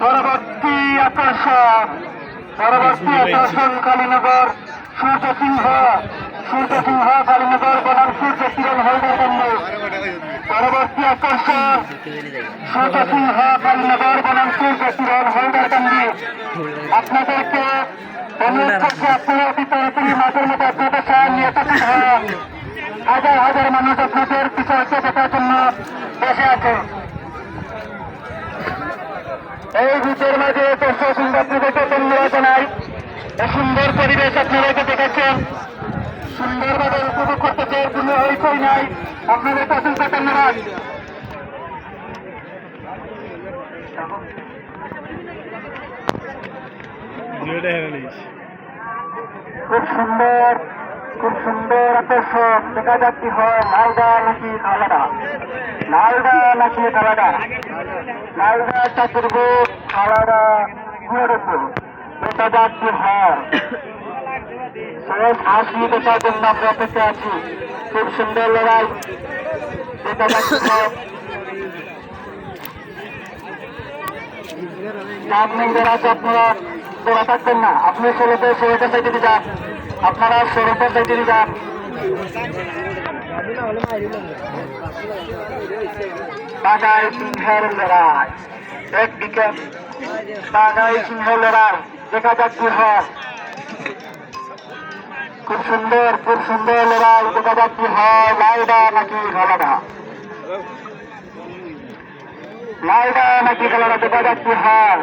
পরবর্তী আকর্ষণ পরবর্তী আকর্ষণ কালীনগর। সূর্য সিংহ সূর্য সিংহ কালীনগর বনাম সূর্য কিরণ হলদার জন্য পরবর্তী আকর্ষণ সূর্য সিংহ কালীনগর বনাম সূর্য কিরণ হলদার কান্দি আপনাদেরকে অনুরোধ করছি আপনারা অতি তাড়াতাড়ি মাঠের মধ্যে আপনাদের সাহায্য নিয়ে হাজার হাজার মানুষ আপনাদের পিছনে দেখার জন্য বসে আছে। এই ভিতের মাঝে দর্শক সুন্দরকে ধন্যবাদ জানাই সুন্দর পরিবেশ আপনাদেরকে দেখাচ্ছেন। সুন্দরভাবে উপভোগ করতেছে কোনো হইচই নাই। আপনাদের প্রশংসা ধন্যবাদ খুব সুন্দর খুব সুন্দর আকর্ষণ দেখা যাচ্ছে হয়। লালদা নাকি কালাদা লালদা নাকি কালাদা লালদা চতুর্ভুজ কালাদা গুরুত্ব দেখা যাচ্ছে হয়। শেষ দেখার জন্য আমরা অপেক্ষা আছি। খুব সুন্দর লড়াই। দেখা যাচ্ছে আপনারা তোরা থাকবেন না। আপনি ষোলোতে ষোলোটা সাইডে যান আপনারা ষোলোটা সাইডে যান। বাগাই সিংহের লড়াই। একদিকে বাগাই সিংহ লড়াই। দেখা যাচ্ছে হয়। খুব সুন্দর খুব সুন্দর লড়াই। দেখা যাচ্ছে হয়। লাইডা নাকি ঘলাডা লাইডা নাকি ঘলাডা দেখা যাচ্ছে হয়।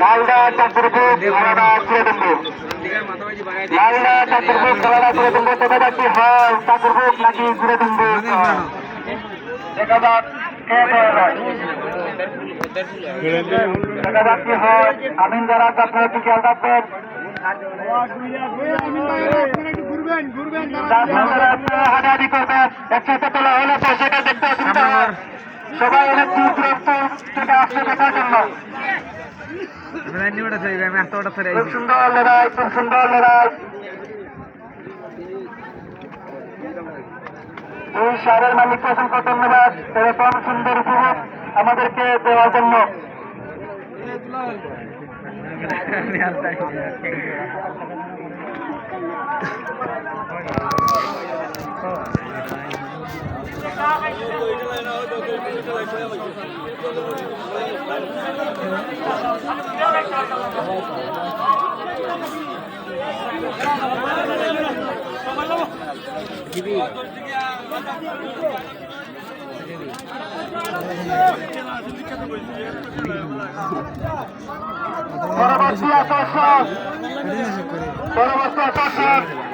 লালদা চতুর্ভুজ ঘলাডা চিরদম্বু লালদা চতুর্ভুজ ঘলাডা চিরদম্বু দেখা যাচ্ছে হয় চতুর্ভুজ নাকি চিরদম্বু দেখা যাক কে জয় দেখা যাচ্ছে হয় আমিন যারা সেটা দেখতে অসুবিধা হয় সবাই অনেক দূর দূরান্ত থেকে আসছে দেখার জন্য। লড়াই সুন্দর লড়াই এই সারের মালিককে অসংখ্য ধন্যবাদ এরকম সুন্দর উপভোগ আমাদেরকে দেওয়ার জন্য পরবর্তী আকর্ষণ পরবর্তী সিংহ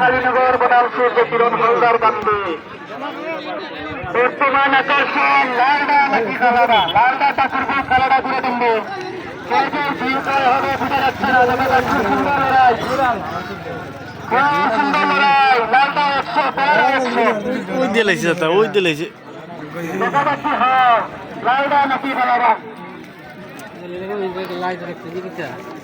কালীনগর বনাম সূর্য কিরণ হলদার কান্দে বর্তমান আকর্ষণ লালদা নাকি কালাদা লালদা ঠাকুরপুর কালাদা ঘুরে দিনবে ওই লাইছে তা ওই দেখা হ্যাঁ লালদা নাকি কালাদা খুব সুন্দর লড়াই।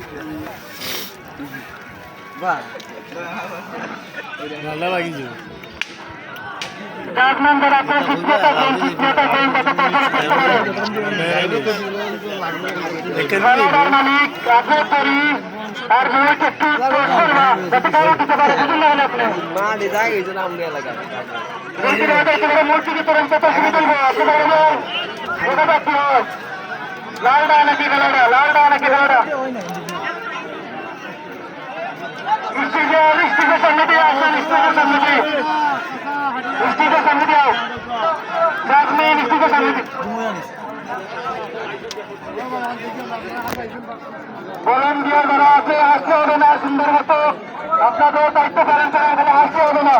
ভালো লাগিছে। যার নাম্বার আপনার সুস্থ থাকবেন সুস্থ থাকবেন যাতে পড়াশোনা করতে খেলাটার মালিক আপনার পরি আর মেয়েকে একটু প্রশ্ন না। যাতে খাওয়া দিতে পারে বুঝুন না হলে আপনি ভলান্টিয়ার যারা আছে আসতে হবে না সুন্দর মতো আপনাদের দায়িত্ব পালন করা এখানে আসতে হবে না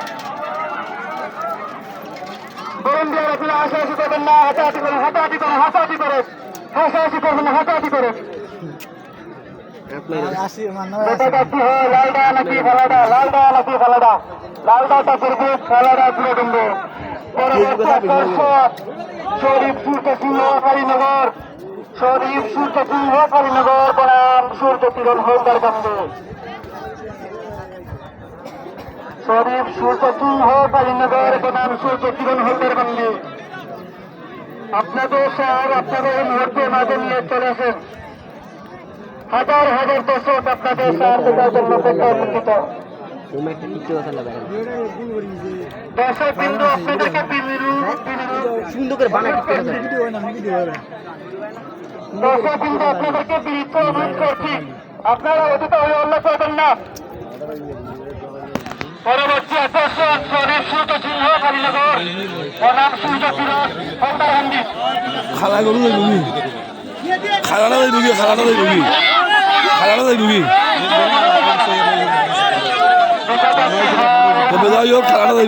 ভলান্টিয়ার আপনারা হাসাহাসি করবেন না হাতাহাতি করেন হাতাহাতি করেন, হাসাহাসি করবেন না হাতাহাতি করেন। শরীফ সূর্য সিংহ কালীনগর। শরীফ সূর্য সিংহ কালীনগর বনাম সূর্য কিরণ হোলদার বন্ধু। শরীফ সূর্য সিংহ কালীনগর বনাম সূর্য কিরণ হোলদার বন্ধু। আপনাদের স্যার আপনাদের এই মুহূর্তে মাঝে নিয়ে চলে আসেন। হাজার হাজার দর্শক আপনাদের দেখার জন্য প্রত্যাশিত দর্শক বিন্দু আপনাদেরকে বিন্দু সুন্দর করে বানাই দর্শক বিন্দু আপনাদেরকে অনুরোধ করছি। আপনারা অতীত হয়ে অন্য করবেন না। পরবর্তী আকর্ষণ সূর্য সিংহ কালীনগর। সূর্য খালা গরু রুগী। খালাটা রুগী। খালাটা যাই রুগী তবে খালাটা নেই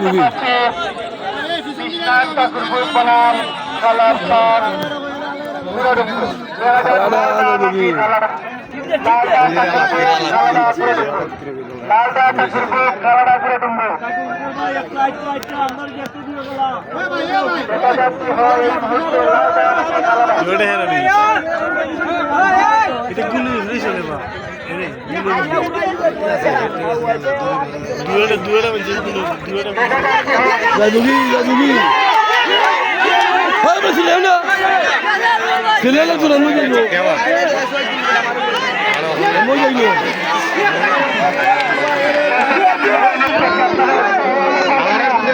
এটা গুলি চলে বা দুয়োটা বলছে দুয়োটা যাই রুগী যাই রুগী হ্যাঁ বলছি না ছেলে না তোর আমি যাইব আমি যাইব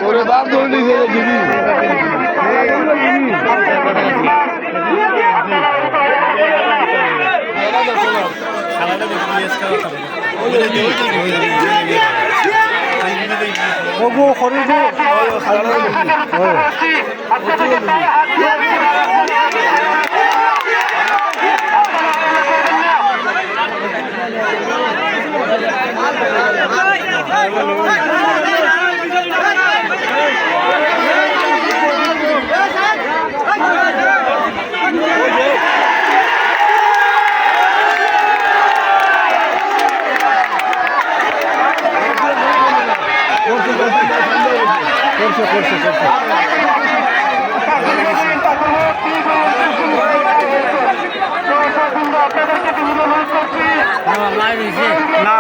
ওরে বাপ ধরে নিয়ে দিবি ওগো খরিগো আপনাদেরকে পায়ে হাত বিভিন্ন অনুরোধ করছি। না